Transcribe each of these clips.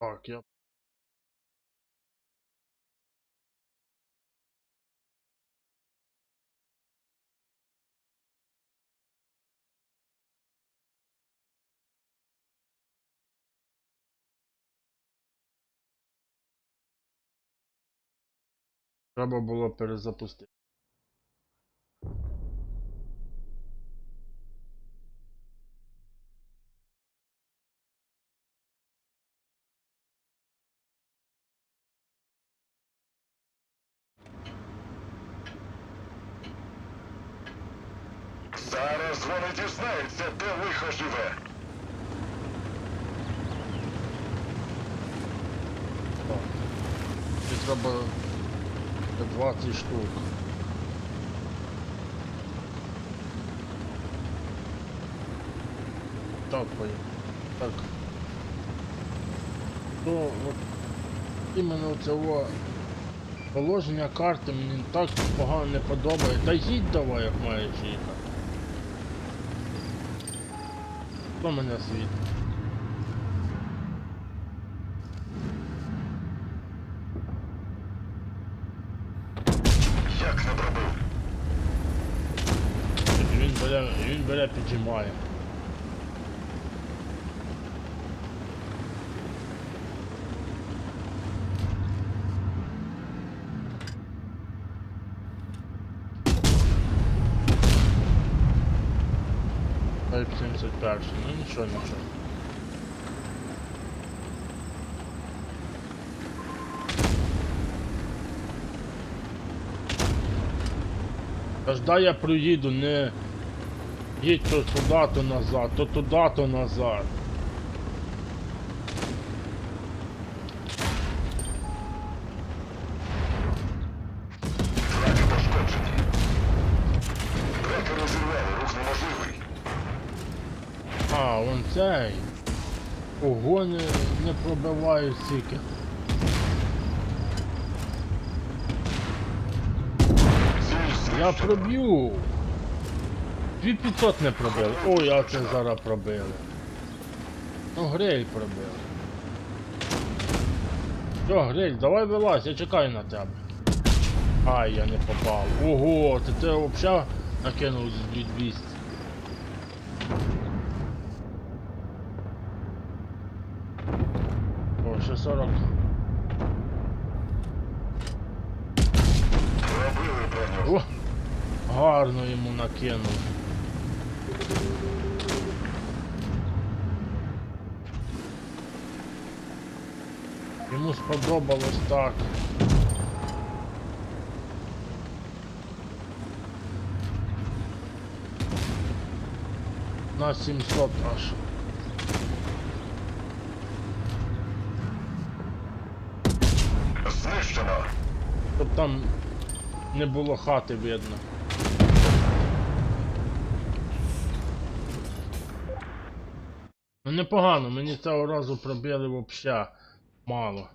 Я. Треба було перезапустити. Зараз вони дізнаються, де лихо живе. Так. Треба 20 штук. Так, поїхали. Так. То от іменно цього положення карти мені так погано не подобає. Та їдь давай, як маєш їхати. Хто мене світить? Як не пробив? Він бере, він бере піджимає. Type 71, ну нічого, нічого. Когда я приїду, не їдь то туда-то назад, то туди, то назад. Цей. Ого, не, пробиваю стільки. Я проб'ю. 2500 не пробили. Ой, а це зараз пробили. Ну, гриль пробили. Що, гриль, давай вилазь, я чекаю на тебе. Ай, я не попав. Ого, ти ти взагалі накинув з 200. 40. Пробили броню. О, гарно йому накинув. Йому сподобалось так. На 700 аж. Знищено. Щоб там не було хати видно. Ну непогано, мені цього разу пробили вообще мало.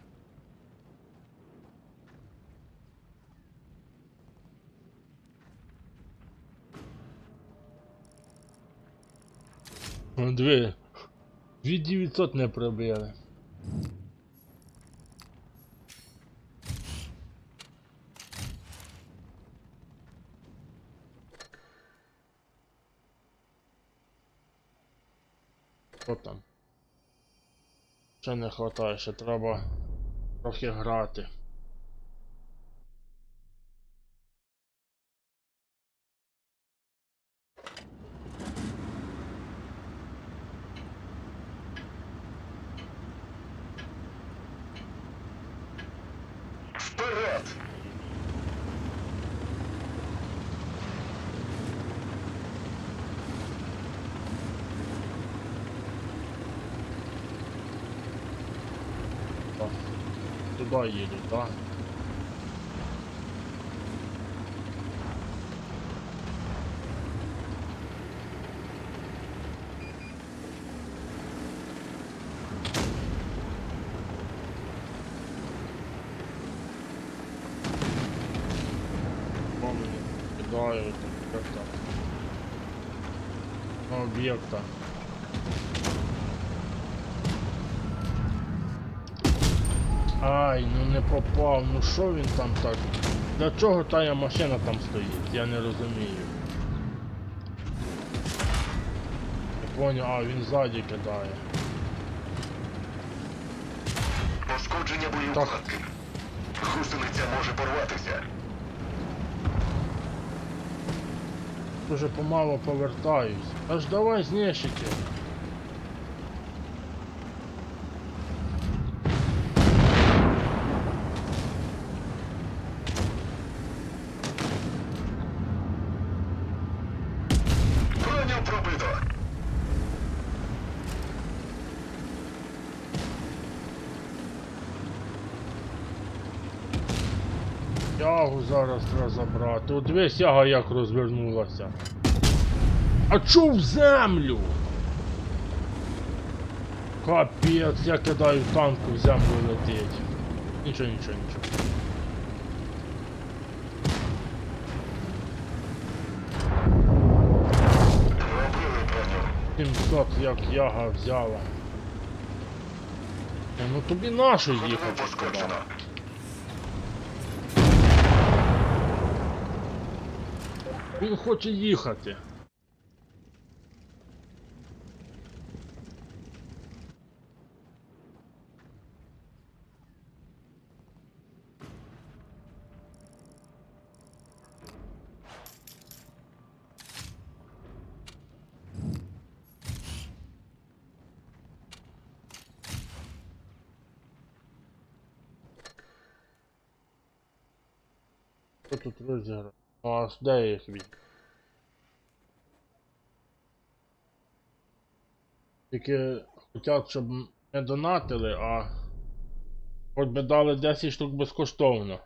Ну дві. 2900 не пробили. Що там? Ще не хватає, ще треба трохи грати. Вперед! Так. Туди їду, так? Помню, кидаю там как-то на объекта. Ай, ну не попав, ну що він там так? Для чого тая машина там стоїть? Я не розумію. Я поняв, а він ззаді кидає. Пошкодження боєукладки. Гусениця може порватися. Дуже помало повертаюсь. Аж давай знищити. Ягу зараз треба забрати. От дивись, яга як розвернулася. А чо в землю? Капець, я кидаю танку в землю летить. Нічого, нічого, нічого. 700 як яга взяла. Ну тобі Ходову їхати? пошкоджено. Він хоче їхати. Хто тут розіграв? А де їх від? Тільки хотять, щоб не донатили, а хоч би дали 10 штук безкоштовно.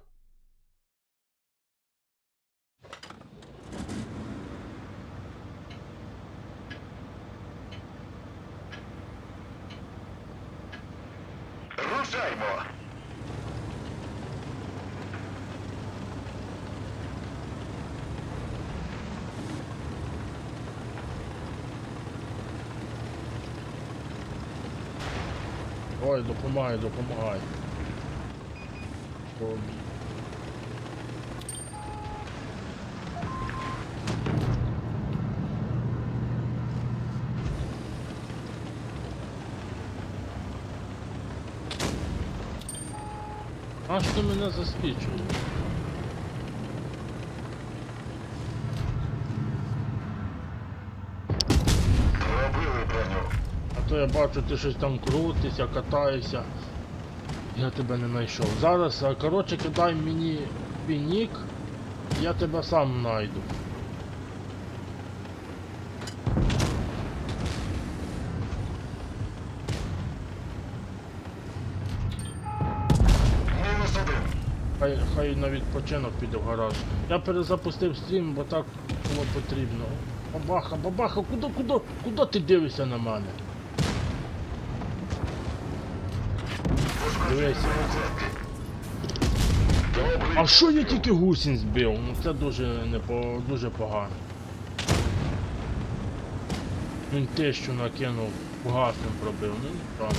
Ой, допомагай, допомагай. А що мене засвічує? Пробили броню. А то я бачу, ти щось там крутишся, катаєшся. Я тебе не знайшов. Зараз, коротше, кидай мені пінік, я тебе сам знайду. Хай, хай на відпочинок піде в гараж. Я перезапустив стрім, бо так було потрібно. Бабаха, бабаха, куди, куди, куди ти дивишся на мене? Добрий. А що я тільки гусінь збив? Ну це дуже не по, дуже погано. Він тещу накинув, гасним пробив, ну один.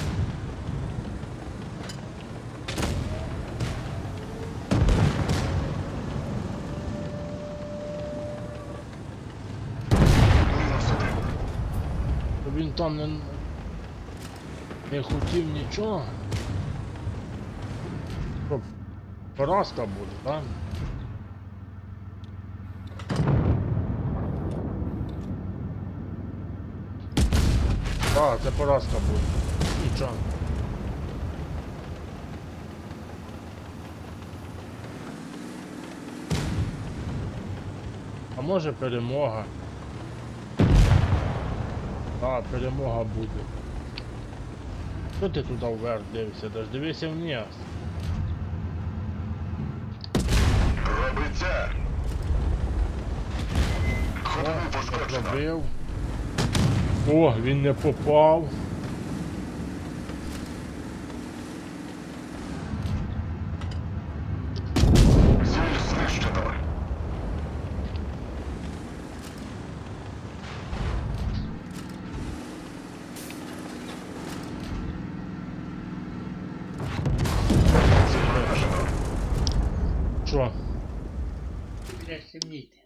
То Він там не, не хотів нічого. Поразка буде, так? Так, це поразка буде. Нічого. А може перемога. Так, перемога буде. Що ти туди вверх дивишся? Даж дивися вниз. Пробиття. Ходову пошкоджено. О, він не попав. Ціль знищено. Що? Блять, сильнійте.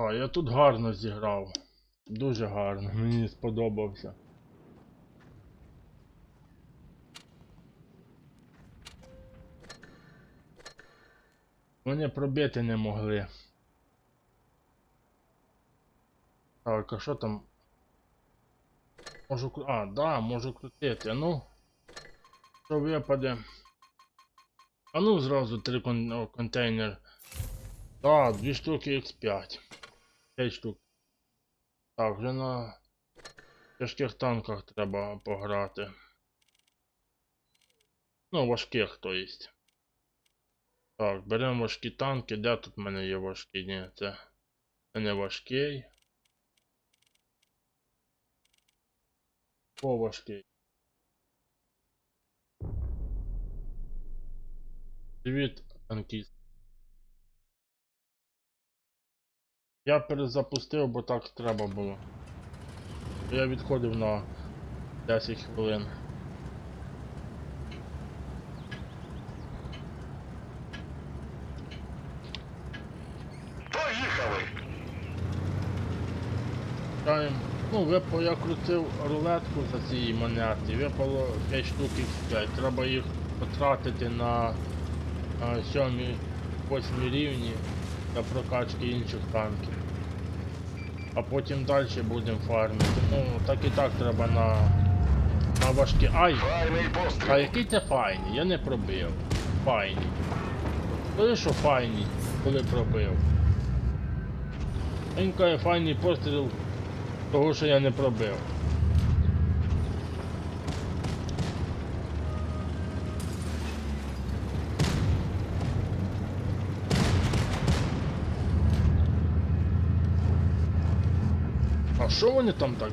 А, я тут гарно зіграв. Дуже гарно, мені сподобався. Вони пробити не могли. Так, а що там? Можу А, да, можу крутити. Ну. Що випаде? А ну зразу три кон... контейнер. Так, дві штуки X5. 5 штук. Так, вже на тяжких танках треба пограти. Ну, важких, то есть. Так, беремо важкі танки. Де тут в мене є важкі? Ні, це, не важкий. О, важкий. Привіт, танкіст. Я перезапустив, бо так треба було. Я відходив на 10 хвилин. Поїхали! Ну, випало, я крутив рулетку за цієї монети, випало 5 штук X5. Треба їх потратити на 7-8 рівні для прокачки інших танків. А потім далі будемо фармити. Ну, так і так треба на, на важкі. Ай! А який це файний? Я не пробив. Файний. Коли що файний, коли пробив. Він каже файний постріл того, що я не пробив. Що вони там так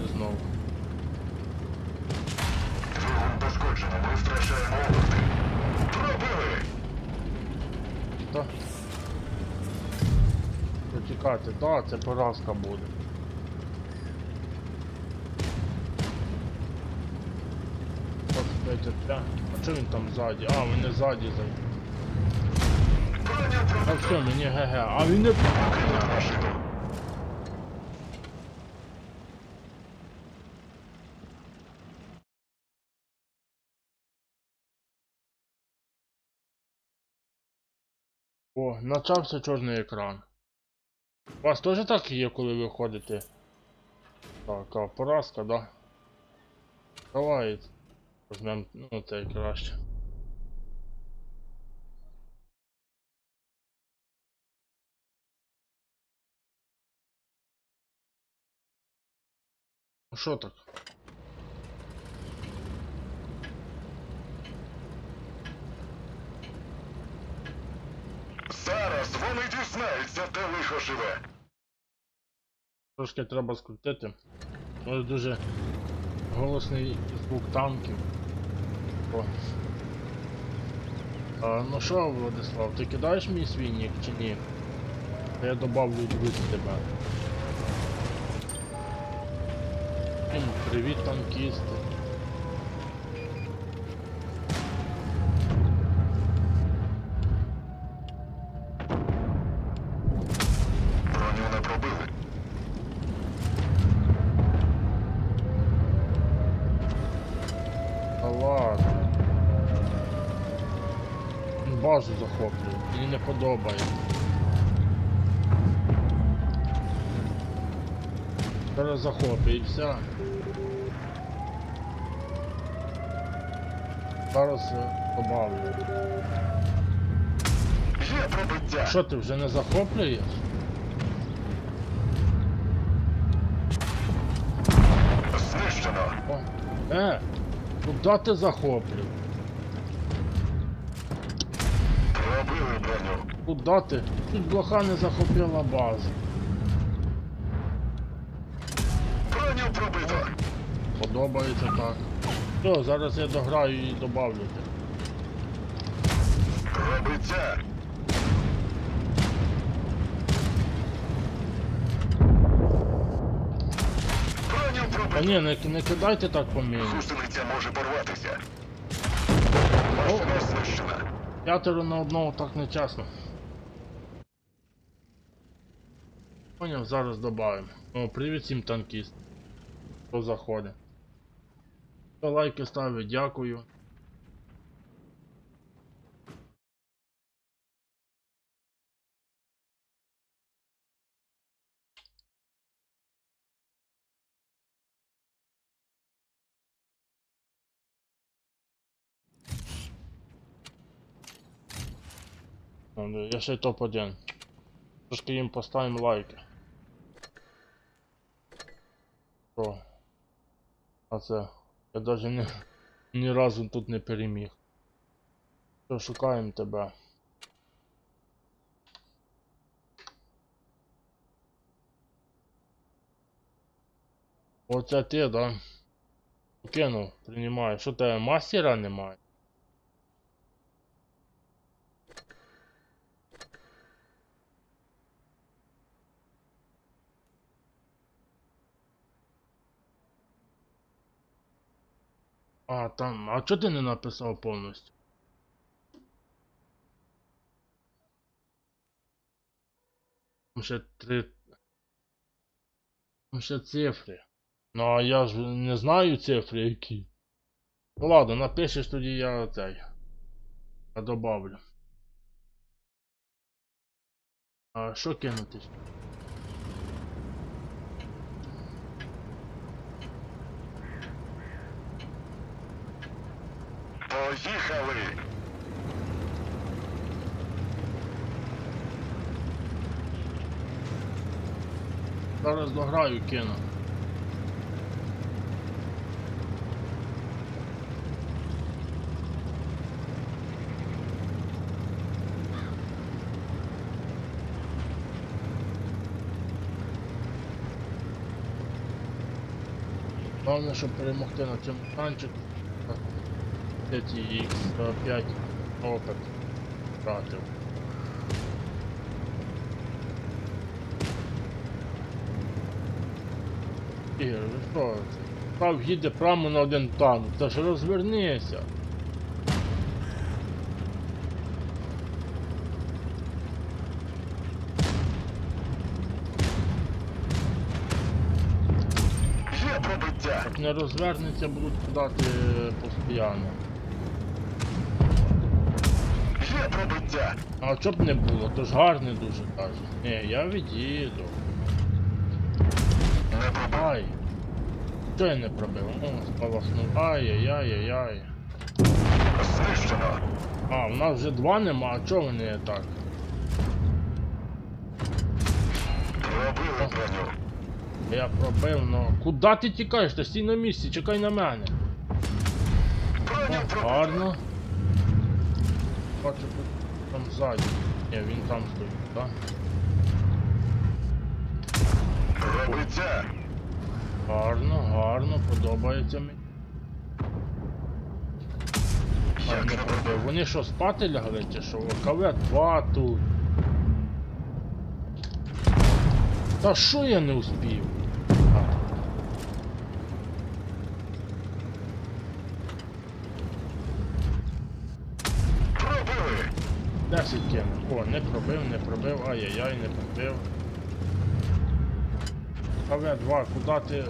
буде знову. Двигун пошкоджено, ми втрачаємо оберти. Пробили! Та. Так, це поразка буде. А чого він там ззаді? А, він не ззаді зайде. А все, мені ГГ. А він не... начався чорний екран. У вас теж так є, коли ви ходите? Так, а поразка, да? Давай. Візьмем, ну це краще. Ну що так? Зараз вони дізнаються, де лихо живе. Трошки треба скрутити. Ось дуже голосний звук танків. О. А, ну що, Владислав, ти кидаєш мій свій чи ні? Та Я добавлю друзі тебе. Привіт, танкісти. Подобається. Захоплю. Зараз е, добавлю. Є пробиття. Що ти вже не захоплюєш? Знищено. Е, куди ти захоплюєш? Пробили броню. Куда ти? Тут блоха не захопила базу. Броню пробито. Подобається так. Все, зараз я дограю і добавлю. те. Пробиття. Броню Та ні, не, не кидайте так по мені. Гусениця може порватися. Машина знищена. П'ятеро на одного так не чесно. Поняв, зараз додаємо. О, привіт всім танкіст. Хто заходить. Хто лайки ставить, дякую. О, ну, Я ще й топ-1. Трошки їм поставимо лайки. О. А це. Я навіть не, ні разу тут не переміг. Що, шукаємо тебе. Оце ти, да? Кинув, приймаю. Що тебе мастера немає? А, там. А чого ти не написав повністю? Там ще три. Там ще цифри. Ну а я ж не знаю цифри які. Ну ладно, напишеш тоді я цей. Я добавлю. А що кинути? Поїхали. Зараз дограю кину. Головне, щоб перемогти на цьому танчику. Ті X5 опит втратив. Ігор, ви що це? Став їде прямо на один танк, та ж розвернися. Як не розвернеться, будуть кидати постійно. Є пробиття. А що б не було, то ж гарне дуже каже. Ні, я від'їду. Не пробив. Ай. Що я не пробив? О, спалахнув. Ай-яй-яй-яй-яй. Знищено. А, в нас вже два нема, а чого вони так? Пробили броню. Я пробив, ну. Куди ти тікаєш? Та стій на місці, чекай на мене. Броню О, пробито. гарно. Бачу, тут там ззаді. Ні, він там стоїть, так? Пробиття. Гарно, гарно, подобається мені. А, не пробив. Вони що, спати лягли чи що? КВ 2 тут. Та що я не успів? А, Пробили. 10. О, не пробив, не пробив, ай-яй-яй, не пробив. АВ-2, куди ти?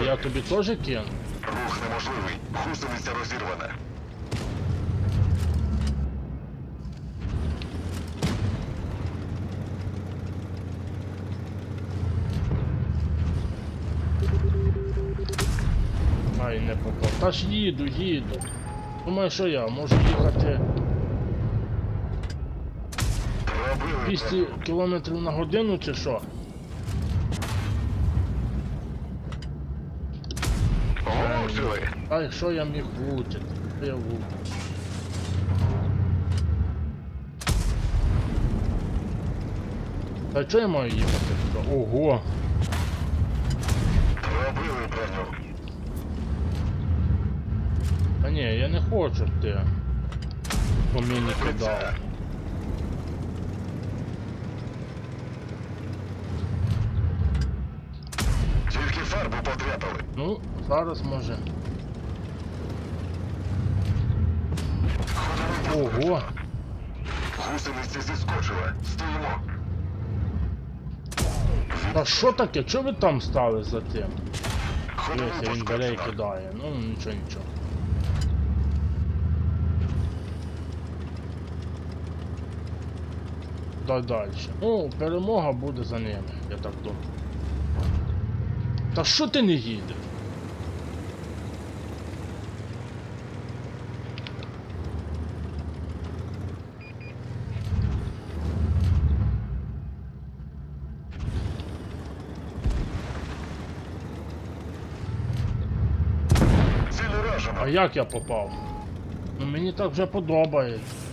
Я, я тобі теж кину? Рух неможливий. Гусениця розірвана. Та ж їду, їду. Думаю, що я можу їхати Пробили 200 км на годину чи що? Влучили. Ай, що я міг влучити? Що я влучив? Та чого я маю їхати? Ого! Пробили броню. Та ні, я не хочу ти по мені кидав. Тільки фарбу подряпали. Ну, зараз може. Ого! Гусениця зіскочила. Стоїмо. Та що таке? Чого ви там стали за тим? Дивіться, він бере і кидає. Ну нічого, нічого. Дай далі. Ну, перемога буде за ними, я так думаю. Та що ти не їдеш? А як я попав? Ну мені так вже подобається.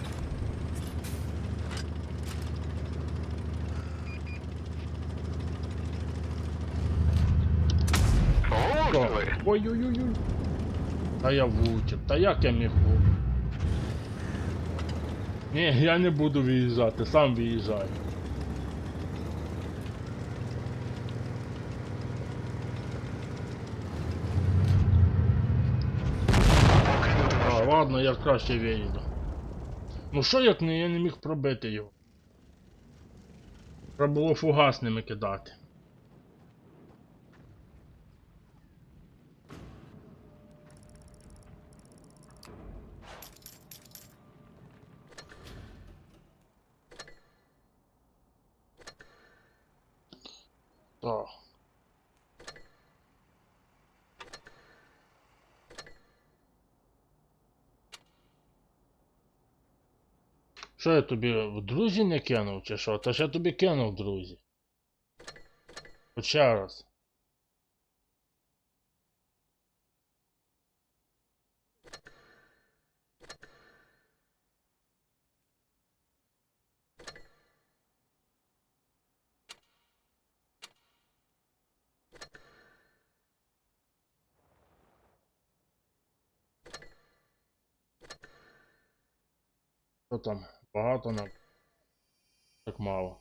Ой-ой-ой-ой. Та я влучив. Та як я міг влучити? Ні, я не буду виїжджати, сам виїжджай. А, ладно, я краще виїду. Ну що як не я не міг пробити його? Треба було фугасними кидати. Так. Що я тобі в друзі не кинув чи що? Та ж я тобі кинув, друзі. От ще раз. Там? Багато на. Так мало.